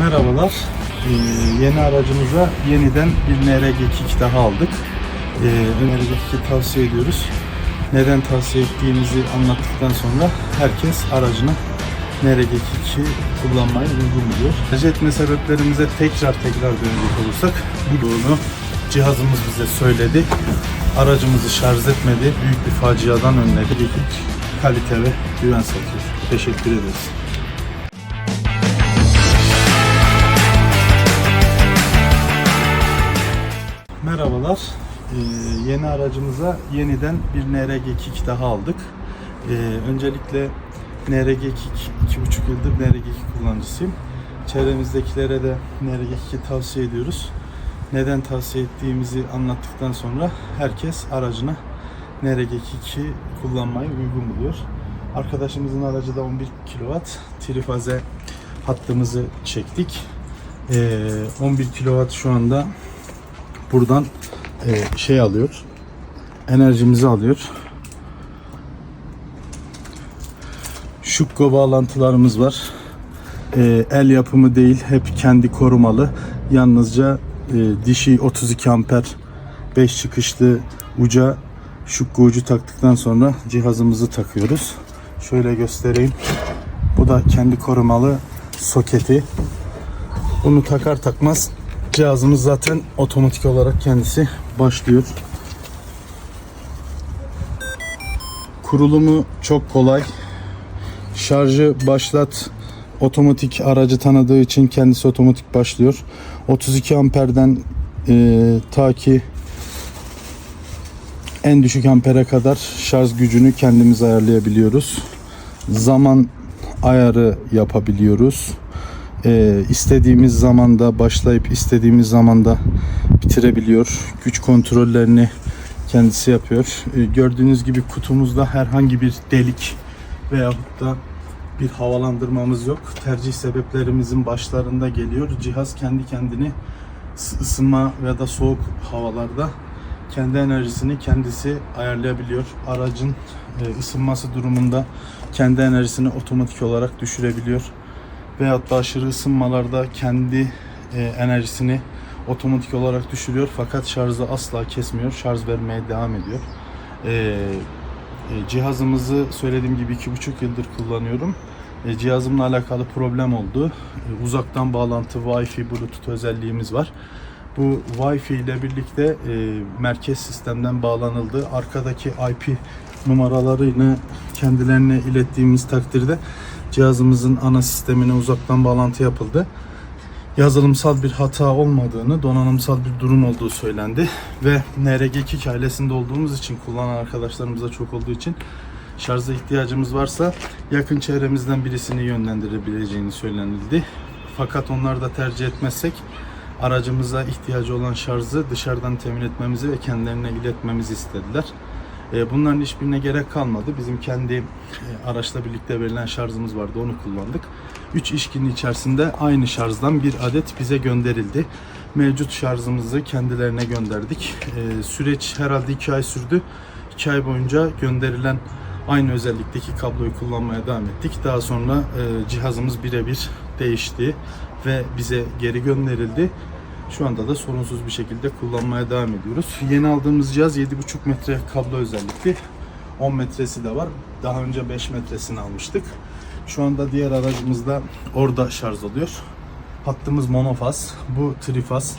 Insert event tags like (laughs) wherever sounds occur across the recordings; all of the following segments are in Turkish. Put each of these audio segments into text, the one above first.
Merhabalar. Ee, yeni aracımıza yeniden bir NRG2 daha aldık. Ee, NRG2 tavsiye ediyoruz. Neden tavsiye ettiğimizi anlattıktan sonra herkes aracına NRG2 kullanmayı uygun buluyor. Tercih etme sebeplerimize tekrar tekrar dönecek olursak bunu cihazımız bize söyledi. Aracımızı şarj etmedi. Büyük bir faciadan önledi. Kalite ve güven satıyor. Teşekkür ederiz. Merhabalar. Ee, yeni aracımıza yeniden bir NRG2 daha aldık. Ee, öncelikle NRG2 2,5 yıldır NRG2 kullanıcısıyım. Çevremizdekilere de NRG2 tavsiye ediyoruz. Neden tavsiye ettiğimizi anlattıktan sonra herkes aracına NRG2 kullanmayı uygun buluyor. Arkadaşımızın aracı da 11 kW trifaze hattımızı çektik. Ee, 11 kW şu anda buradan e, şey alıyor. Enerjimizi alıyor. Şukko bağlantılarımız var. E, el yapımı değil, hep kendi korumalı. Yalnızca e, dişi 32 amper 5 çıkışlı uca şukko ucu taktıktan sonra cihazımızı takıyoruz. Şöyle göstereyim. Bu da kendi korumalı soketi. Bunu takar takmaz cihazımız zaten otomatik olarak kendisi başlıyor. Kurulumu çok kolay. Şarjı başlat otomatik aracı tanıdığı için kendisi otomatik başlıyor. 32 amperden e, ta ki en düşük ampere kadar şarj gücünü kendimiz ayarlayabiliyoruz. Zaman ayarı yapabiliyoruz e, istediğimiz zamanda başlayıp istediğimiz zamanda bitirebiliyor. Güç kontrollerini kendisi yapıyor. E, gördüğünüz gibi kutumuzda herhangi bir delik veyahut da bir havalandırmamız yok. Tercih sebeplerimizin başlarında geliyor. Cihaz kendi kendini ısı- ısınma ya da soğuk havalarda kendi enerjisini kendisi ayarlayabiliyor. Aracın e, ısınması durumunda kendi enerjisini otomatik olarak düşürebiliyor veyahut da aşırı ısınmalarda kendi e, enerjisini otomatik olarak düşürüyor fakat şarjı asla kesmiyor. Şarj vermeye devam ediyor. E, e, cihazımızı söylediğim gibi iki buçuk yıldır kullanıyorum. E, cihazımla alakalı problem oldu. E, uzaktan bağlantı Wi-Fi Bluetooth özelliğimiz var. Bu Wi-Fi ile birlikte e, merkez sistemden bağlanıldı. Arkadaki IP numaralarını kendilerine ilettiğimiz takdirde cihazımızın ana sistemine uzaktan bağlantı yapıldı. Yazılımsal bir hata olmadığını, donanımsal bir durum olduğu söylendi ve NRG2 ailesinde olduğumuz için kullanan arkadaşlarımız da çok olduğu için şarja ihtiyacımız varsa yakın çevremizden birisini yönlendirebileceğini söylenildi. Fakat onlar da tercih etmezsek aracımıza ihtiyacı olan şarjı dışarıdan temin etmemizi ve kendilerine iletmemizi istediler. E, Bunların hiçbirine gerek kalmadı. Bizim kendi e, araçla birlikte verilen şarjımız vardı. Onu kullandık. 3 iş günü içerisinde aynı şarjdan bir adet bize gönderildi. Mevcut şarjımızı kendilerine gönderdik. E, Süreç herhalde 2 ay sürdü. 2 ay boyunca gönderilen aynı özellikteki kabloyu kullanmaya devam ettik. Daha sonra cihazımız birebir değişti ve bize geri gönderildi. Şu anda da sorunsuz bir şekilde kullanmaya devam ediyoruz. Yeni aldığımız cihaz 7,5 metre kablo özellikli. 10 metresi de var. Daha önce 5 metresini almıştık. Şu anda diğer aracımızda orada şarj oluyor. Hattımız monofaz. Bu trifaz.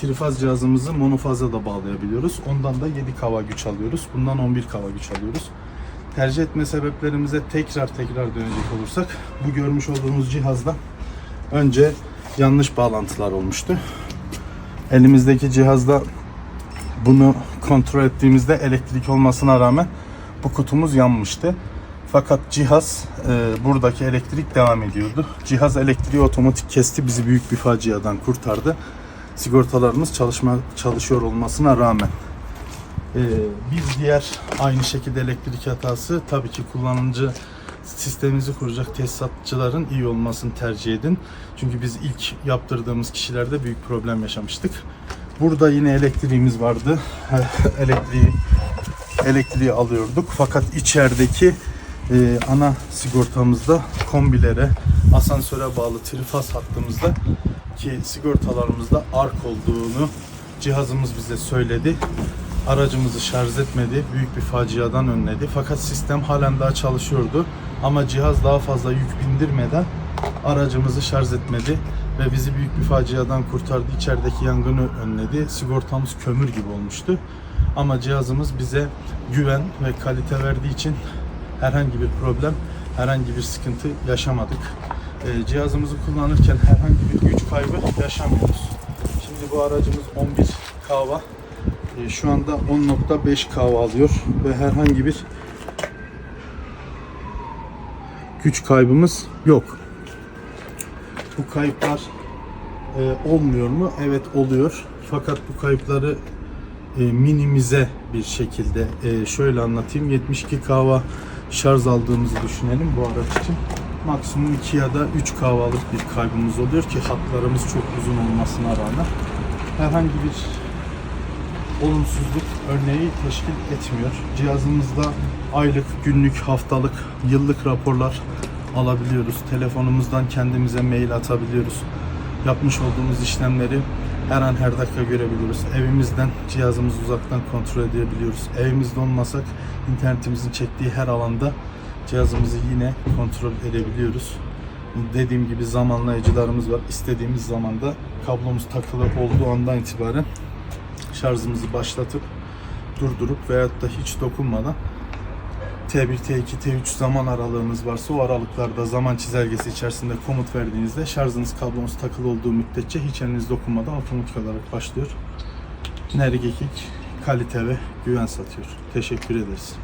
Trifaz cihazımızı monofaza da bağlayabiliyoruz. Ondan da 7 kava güç alıyoruz. Bundan 11 kava güç alıyoruz. Tercih etme sebeplerimize tekrar tekrar dönecek olursak bu görmüş olduğunuz cihazda önce yanlış bağlantılar olmuştu. Elimizdeki cihazda bunu kontrol ettiğimizde elektrik olmasına rağmen bu kutumuz yanmıştı. Fakat cihaz e, buradaki elektrik devam ediyordu. Cihaz elektriği otomatik kesti, bizi büyük bir faciadan kurtardı. Sigortalarımız çalışma çalışıyor olmasına rağmen. E, biz diğer aynı şekilde elektrik hatası tabii ki kullanıcı sistemimizi kuracak tesisatçıların iyi olmasını tercih edin. Çünkü biz ilk yaptırdığımız kişilerde büyük problem yaşamıştık. Burada yine elektriğimiz vardı. (laughs) elektriği elektriği alıyorduk. Fakat içerideki e, ana sigortamızda kombilere, asansöre bağlı trifaz hattımızda ki sigortalarımızda ark olduğunu cihazımız bize söyledi. Aracımızı şarj etmedi, büyük bir faciadan önledi. Fakat sistem halen daha çalışıyordu. Ama cihaz daha fazla yük bindirmeden aracımızı şarj etmedi ve bizi büyük bir faciadan kurtardı. İçerideki yangını önledi. Sigortamız kömür gibi olmuştu. Ama cihazımız bize güven ve kalite verdiği için herhangi bir problem, herhangi bir sıkıntı yaşamadık. Ee, cihazımızı kullanırken herhangi bir güç kaybı yaşamıyoruz. Şimdi bu aracımız 11 kava. Ee, şu anda 10.5 kava alıyor ve herhangi bir güç kaybımız yok. Bu kayıplar e, olmuyor mu? Evet oluyor. Fakat bu kayıpları e, minimize bir şekilde e, şöyle anlatayım. 72 kahva şarj aldığımızı düşünelim bu araç için. Maksimum 2 ya da 3 kahvalık bir kaybımız oluyor ki hatlarımız çok uzun olmasına rağmen herhangi bir olumsuzluk örneği teşkil etmiyor. Cihazımızda aylık, günlük, haftalık, yıllık raporlar alabiliyoruz. Telefonumuzdan kendimize mail atabiliyoruz. Yapmış olduğumuz işlemleri her an her dakika görebiliyoruz. Evimizden cihazımızı uzaktan kontrol edebiliyoruz. Evimizde olmasak internetimizin çektiği her alanda cihazımızı yine kontrol edebiliyoruz. Dediğim gibi zamanlayıcılarımız var. İstediğimiz zamanda kablomuz takılı olduğu andan itibaren şarjımızı başlatıp durdurup veyahut da hiç dokunmadan T1, T2, T3 zaman aralığınız varsa o aralıklarda zaman çizelgesi içerisinde komut verdiğinizde şarjınız kablonuz takılı olduğu müddetçe hiç eliniz dokunmadan otomatik olarak başlıyor. Nergekik kalite ve güven satıyor. Teşekkür ederiz.